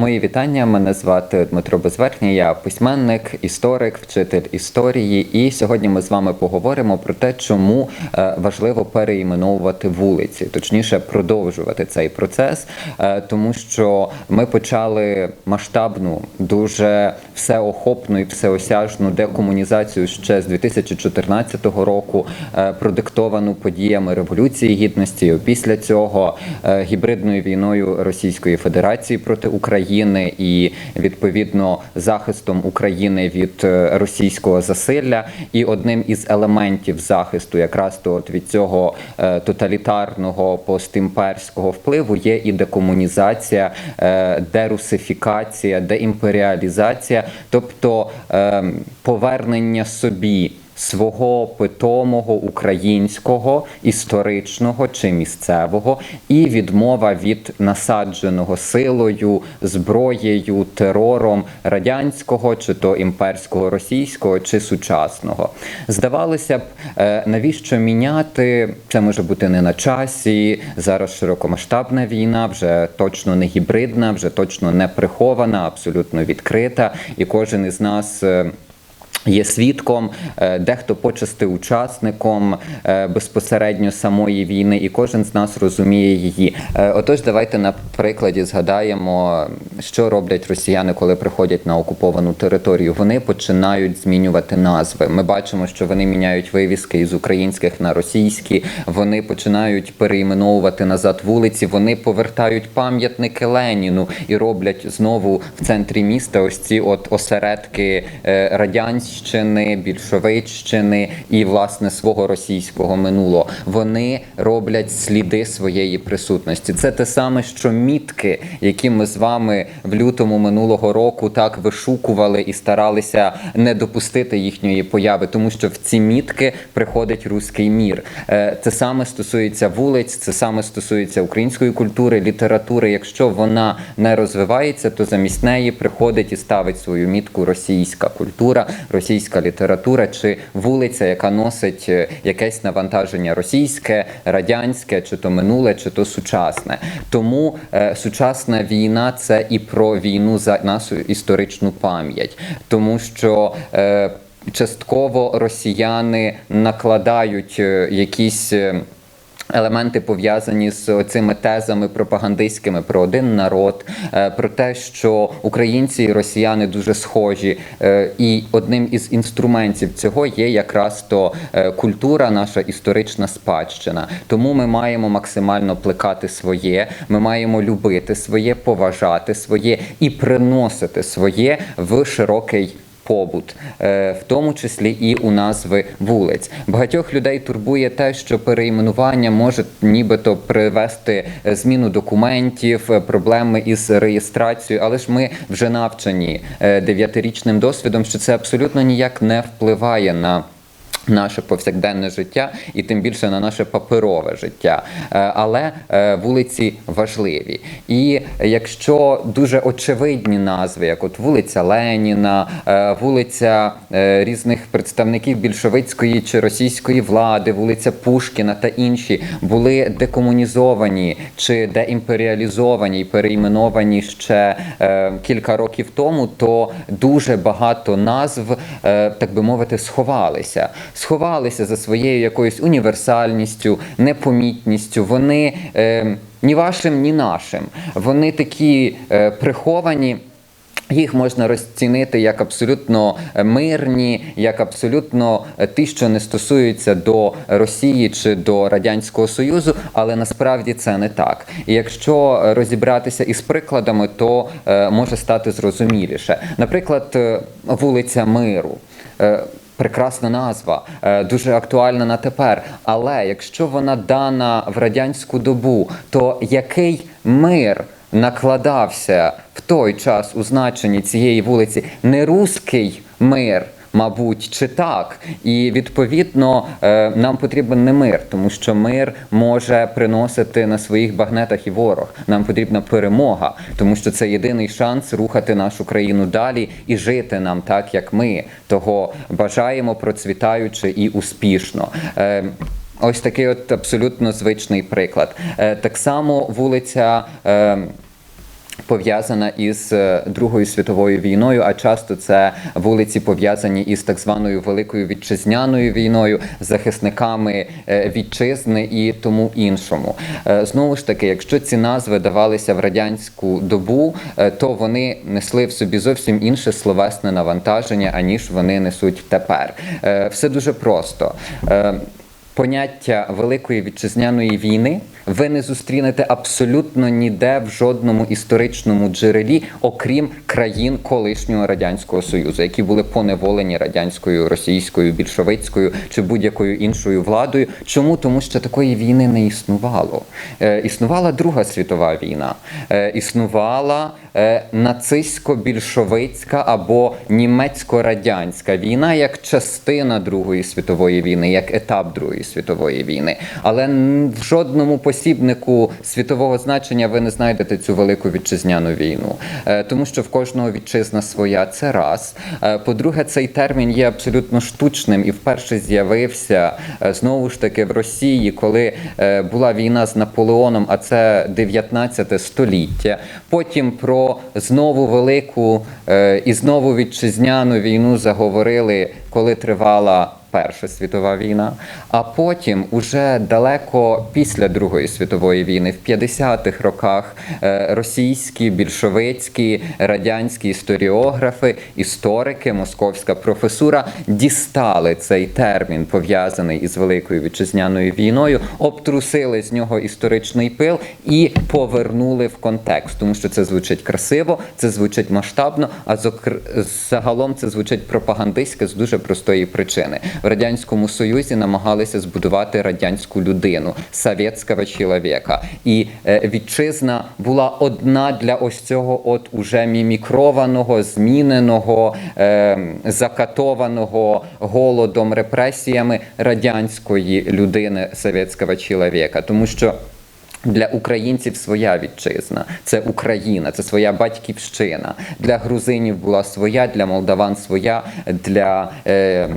Мої вітання. Мене звати Дмитро Безверхній. Я письменник, історик, вчитель історії. І сьогодні ми з вами поговоримо про те, чому е, важливо переіменовувати вулиці, точніше, продовжувати цей процес, е, тому що ми почали масштабну, дуже всеохопну і всеосяжну декомунізацію ще з 2014 року, е, продиктовану подіями революції гідності. Після цього гібридною війною Російської Федерації проти України і відповідно захистом України від е, російського засилля. І одним із елементів захисту, якраз то от від цього е, тоталітарного постімперського впливу, є і декомунізація, е, дерусифікація, деімперіалізація, тобто е, повернення собі свого питомого українського історичного чи місцевого і відмова від насадженого силою, зброєю, терором радянського чи то імперського російського чи сучасного. Здавалося б, е, навіщо міняти? Це може бути не на часі. Зараз широкомасштабна війна, вже точно не гібридна, вже точно не прихована, абсолютно відкрита, і кожен із нас. Є свідком, е, дехто почасти учасником е, безпосередньо самої війни, і кожен з нас розуміє її. Е, Отож, давайте на прикладі згадаємо, що роблять росіяни, коли приходять на окуповану територію. Вони починають змінювати назви. Ми бачимо, що вони міняють вивіски із українських на російські. Вони починають переіменовувати назад вулиці. Вони повертають пам'ятники Леніну і роблять знову в центрі міста ось ці от осередки е, радянщини, більшовичщини і власне свого російського минулого. Вони роблять сліди своєї присутності. Це те саме, що мітки, які ми з вами в лютому минулого року так вишукували і старалися не допустити їхньої появи, тому що в ці мітки приходить руський мір. Е, Це саме стосується вулиць, це саме стосується української культури, літератури. Якщо вона не розвивається, то замість неї приходить і ставить свою мітку російська культура, російська література чи вулиця, яка носить е, якесь навантаження російське, радянське, чи то минуле, чи то сучасне. Тому е, сучасна війна це і про війну за нашу історичну пам'ять, тому що. Е, Частково росіяни накладають е, якісь е, Елементи пов'язані з цими тезами пропагандистськими про один народ, е, про те, що українці і росіяни дуже схожі, Е, і одним із інструментів цього є якраз то е, культура, наша історична спадщина. Тому ми маємо максимально плекати своє, ми маємо любити своє, поважати своє і приносити своє в широкий побут, е, в тому числі і у назви вулиць. Багатьох людей турбує те, що перейменування може нібито привести е, зміну документів, е, проблеми із реєстрацією, але ж ми вже навчені дев'ятирічним досвідом, що це абсолютно ніяк не впливає на. Наше повсякденне життя і тим більше на наше паперове життя. Е, Але е, вулиці важливі. І якщо дуже очевидні назви, як от вулиця Леніна, е, вулиця різних представників більшовицької чи російської влади, вулиця Пушкіна та інші були декомунізовані чи деімперіалізовані і перейменовані ще кілька років тому, то дуже багато назв, так би мовити, сховалися. Сховалися за своєю якоюсь універсальністю, непомітністю. Вони е, ні вашим, ні нашим. Вони такі е, приховані. Їх можна розцінити як абсолютно мирні, як абсолютно е, ті, що не стосуються до Росії чи до Радянського Союзу, але насправді це не так. І якщо розібратися із прикладами, то е, може стати зрозуміліше. Наприклад, е, вулиця Миру. Прекрасна назва, е, дуже актуальна на тепер. Але якщо вона дана в радянську добу, то який мир накладався в той час у значенні цієї вулиці? Не руський мир. Мабуть, чи так, і відповідно е, нам потрібен не мир, тому що мир може приносити на своїх багнетах і ворог. Нам потрібна перемога, тому що це єдиний шанс рухати нашу країну далі і жити нам так, як ми того бажаємо, процвітаючи і успішно. Е, Ось такий от абсолютно звичний приклад. Е, Так само вулиця. Пов'язана із е, Другою світовою війною, а часто це вулиці пов'язані із так званою Великою вітчизняною війною, захисниками е, вітчизни і тому іншому. Е, Знову ж таки, якщо ці назви давалися в радянську добу, то вони несли в собі зовсім інше словесне навантаження, аніж вони несуть тепер. Все дуже просто. Поняття Великої вітчизняної війни ви не зустрінете абсолютно ніде в жодному історичному джерелі, окрім країн колишнього радянського союзу, які були поневолені радянською, російською, більшовицькою чи будь-якою іншою владою. Чому? Тому що такої війни не існувало. Е, існувала Друга світова війна, е, існувала е, нацистсько-більшовицька або німецько-радянська війна як частина Другої світової війни, як етап Другої світової війни. Але в жодному посібнику світового значення ви не знайдете цю велику вітчизняну війну, Е, тому що в кожного вітчизна своя. Це раз. Е, По-друге, цей термін є абсолютно штучним і вперше з'явився е, знову ж таки в Росії, коли була війна з Наполеоном, а це 19 століття. Потім про знову велику і знову вітчизняну війну заговорили, коли тривала. Перша світова війна, а потім, уже далеко після Другої світової війни, в 50-х роках, е, російські, більшовицькі, радянські історіографи, історики, московська професура дістали цей термін, пов'язаний із Великою вітчизняною війною, обтрусили з нього історичний пил і повернули в контекст, тому що це звучить красиво, це звучить масштабно, а загалом це звучить пропагандистське з дуже простої причини. В радянському союзі намагалися збудувати радянську людину, совєтського чоловіка. І е, вітчизна була одна для ось цього, от уже мімікрованого, зміненого, е, закатованого голодом, репресіями радянської людини, совєтського чоловіка, тому що. Для українців своя вітчизна, це Україна, це своя батьківщина. Для грузинів була своя, для молдаван своя, для е,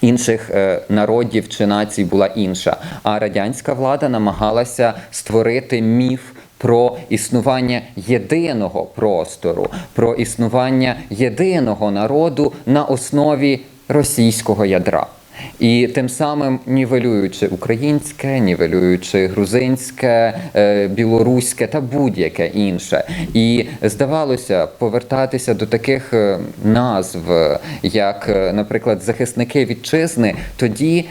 інших е, народів чи націй була інша. А радянська влада намагалася створити міф. Про існування єдиного простору, про існування єдиного народу на основі російського ядра. І тим самим нівелюючи українське, нівелюючи грузинське, е, білоруське та будь-яке інше. І здавалося повертатися до таких е, назв, як, е, наприклад, захисники вітчизни, тоді.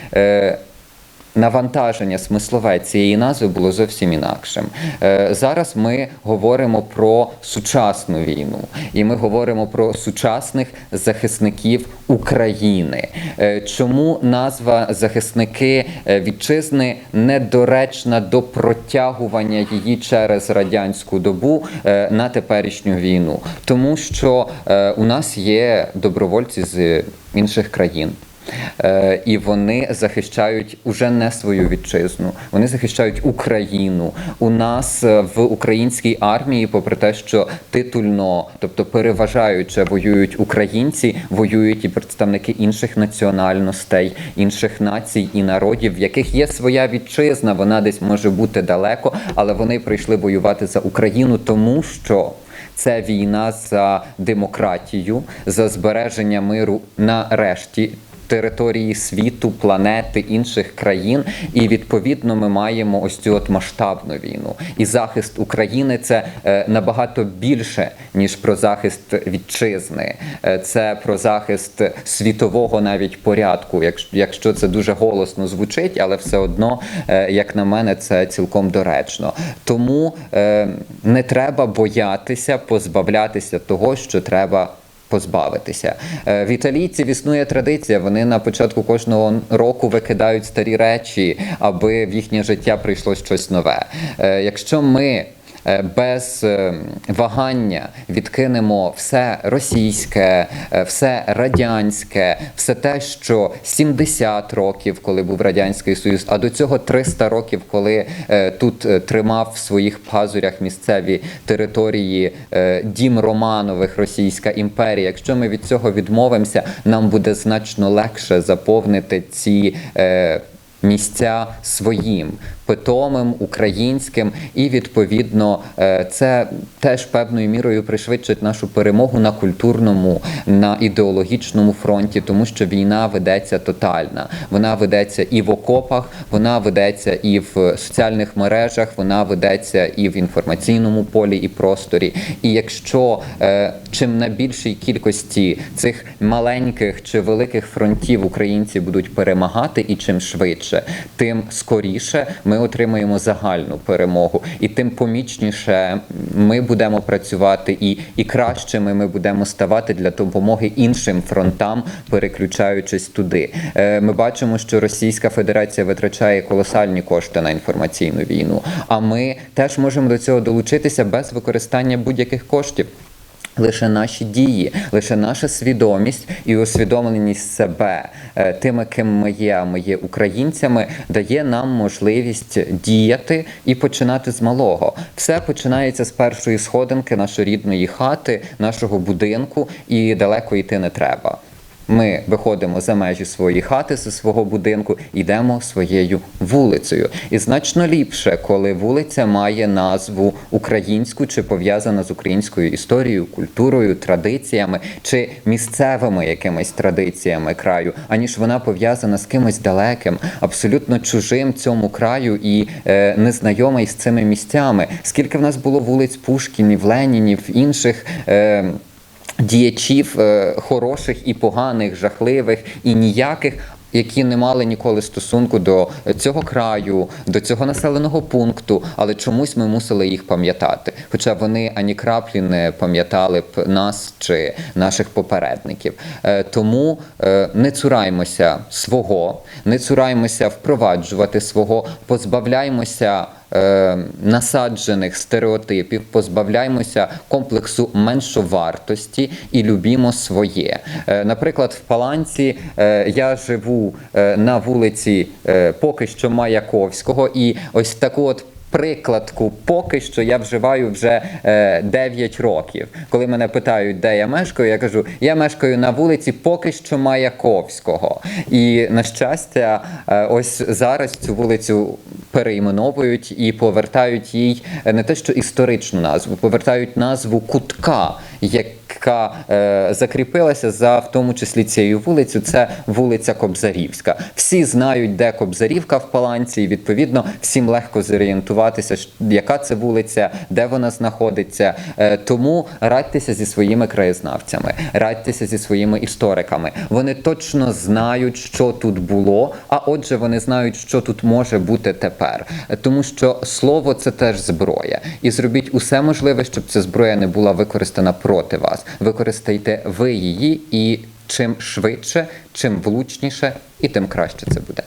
Навантаження смислове цієї назви було зовсім інакшим. Е, Зараз ми говоримо про сучасну війну, і ми говоримо про сучасних захисників України. Е, Чому назва захисники е, вітчизни недоречна до протягування її через радянську добу на теперішню війну? Тому що у нас є добровольці з інших країн. Е, і вони захищають уже не свою вітчизну, вони захищають Україну. У нас е, в українській армії, попри те, що титульно, тобто переважаюче воюють українці, воюють і представники інших національностей, інших націй і народів, в яких є своя вітчизна. Вона десь може бути далеко, але вони прийшли воювати за Україну, тому що. Це війна за демократію, за збереження миру на решті території світу, планети, інших країн. І відповідно ми маємо ось цю от масштабну війну. І захист України це е, набагато більше, ніж про захист вітчизни. Е, Це про захист світового навіть порядку, якщо, це дуже голосно звучить, але все одно, е, як на мене, це цілком доречно. Тому не треба боятися позбавлятися того, що треба позбавитися. Е, В італійців існує традиція. Вони на початку кожного року викидають старі речі, аби в їхнє життя прийшло щось нове. Е, Якщо ми без е, вагання відкинемо все російське, е, все радянське, все те, що 70 років, коли був радянський союз, а до цього 300 років, коли е, тут е, тримав в своїх пазурях місцеві території е, дім Романових, Російська імперія. Якщо ми від цього відмовимося, нам буде значно легше заповнити ці. Е, Місця своїм питомим, українським, і відповідно е, це теж певною мірою пришвидшить нашу перемогу на культурному, на ідеологічному фронті, тому що війна ведеться тотальна. Вона ведеться і в окопах, вона ведеться і в соціальних мережах, вона ведеться і в інформаційному полі і просторі. І якщо е, чим на більшій кількості цих маленьких чи великих фронтів українці будуть перемагати, і чим швидше, тим скоріше ми отримаємо загальну перемогу, і тим помічніше ми будемо працювати, і, і кращими ми будемо ставати для допомоги іншим фронтам, переключаючись туди. Е, Ми бачимо, що Російська Федерація витрачає колосальні кошти на інформаційну війну. А ми теж можемо до цього долучитися без використання будь-яких коштів. Лише наші дії, лише наша свідомість і усвідомленість себе е, тими, ким ми є, ми є українцями, дає нам можливість діяти і починати з малого. Все починається з першої сходинки нашої рідної хати, нашого будинку, і далеко йти не треба. Ми виходимо за межі своєї хати, зі свого будинку, йдемо своєю вулицею. І значно ліпше, коли вулиця має назву українську чи пов'язана з українською історією, культурою, традиціями чи місцевими якимись традиціями краю, аніж вона пов'язана з кимось далеким, абсолютно чужим цьому краю і е, незнайомий з цими місцями. Скільки в нас було вулиць Пушкінів, Ленінів, інших. Е, діячів е, хороших і поганих, жахливих і ніяких. Які не мали ніколи стосунку до цього краю, до цього населеного пункту, але чомусь ми мусили їх пам'ятати. Хоча вони ані краплі не пам'ятали б нас чи наших попередників. Е, Тому е, не цураймося свого, не цураймося впроваджувати свого, позбавляймося е, насаджених стереотипів, позбавляємося комплексу меншовартості і любімо своє. Е, наприклад, в Паланці е, я живу е, на вулиці е, поки що Маяковського, і ось таку от. Прикладку поки що я вживаю вже е, 9 років. Коли мене питають, де я мешкаю, я кажу, я мешкаю на вулиці поки що Маяковського. І на щастя, е, ось зараз цю вулицю перейменовують і повертають їй е, не те, що історичну назву, повертають назву кутка, яка е, закріпилася за в тому числі цією вулицею. Це вулиця Кобзарівська. Всі знають, де Кобзарівка в Паланці, і відповідно всім легко зорієнтуватися, яка це вулиця, де вона знаходиться. Е, тому радьтеся зі своїми краєзнавцями, радьтеся зі своїми істориками. Вони точно знають, що тут було, а отже, вони знають, що тут може бути тепер. Тому що слово це теж зброя. І зробіть усе можливе, щоб ця зброя не була використана проти вас. Використайте ви її, і чим швидше, чим влучніше, і тим краще це буде.